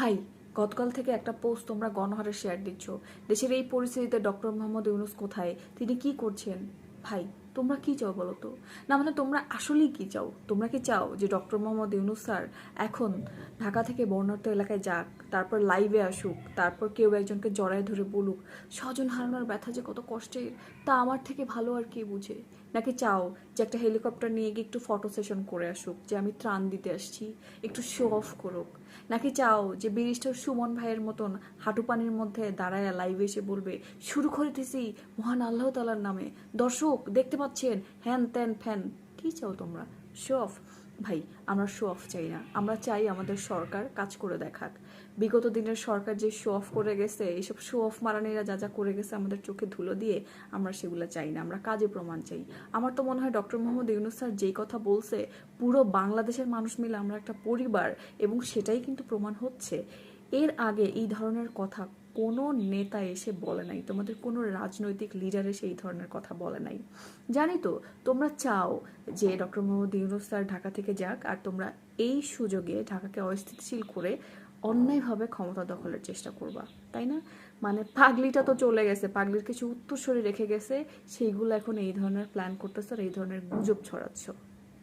ভাই, গতকাল থেকে একটা পোস্ট তোমরা গণহারে শেয়ার দিচ্ছ। দেশের এই পরিস্থিতিতে ডক্টর মোহাম্মদ ইউনুস কোথায়? তিনি কি করছেন? ভাই তোমরা কি চাও বলো তো? না মানে তোমরা আসলেই কি চাও? তোমরা কি চাও যে ডক্টর মোহাম্মদ ইউনুস স্যার এখন ঢাকা থেকে বর্ণাঢ্য এলাকায় যাক, তারপর লাইভে আসুক, তারপর কেউ একজনকে জড়ায় ধরে বলুক, স্বজন হারানোর ব্যথা যে কত কষ্টের, তা আমার থেকে ভালো আর কে বুঝে? নাকি চাও যে একটা হেলিকপ্টার নিয়ে গিয়ে একটু ফটো সেশন করে আসুক, যে আমি ত্রাণ দিতে আসছি, একটু শো অফ করুক? নাকি চাও যে ব্যারিস্টার সুমন ভাইয়ের মতন হাঁটু পানির মধ্যে দাঁড়ায় লাইভে এসে বলবে, শুরু করিতেছি মহান আল্লাহ তালার নামে। দর্শক, দেখতে পাচ্ছেন? হ্যান ত্যান ফ্যান। কি চাও তোমরা? শো অফ ভাই, আমরা শো অফ চাই না। আমরা চাই আমাদের সরকার কাজ করে দেখাক। বিগত দিনের সরকার যে শো অফ করে গেছে এইসব শো অফ মারানিরা যা যা করে গেছে আমাদের চোখে ধুলো দিয়ে আমরা সেগুলো চাই না। আমরা কাজে প্রমাণ চাই। আমার তো মনে হয় ডক্টর মোহাম্মদ ইউনুস স্যার যেই কথা বলছে, পুরো বাংলাদেশের মানুষ মিলে আমরা একটা পরিবার এবং সেটাই কিন্তু প্রমাণ হচ্ছে। এর আগে এই ধরনের কথা কোনো নেতা এসে বলে নাই, তোমাদের কোনো রাজনৈতিক লিডার এসে এই ধরনের কথা বলে নাই। জানি তো, তোমরা চাও যে ডক্টর মোহাম্মদ ইউনুস স্যার ঢাকা থেকে যাক, আর তোমরা এই সুযোগে ঢাকাকে অস্থিতিশীল করে অন্যায়ভাবে ক্ষমতা দখলের চেষ্টা করবা, তাই না? মানে পাগলিটা তো চলে গেছে, পাগলির কিছু উত্তরসূরি রেখে গেছে, সেইগুলো এখন এই ধরনের প্ল্যান করতেছো আর এই ধরনের গুজব ছড়াচ্ছ।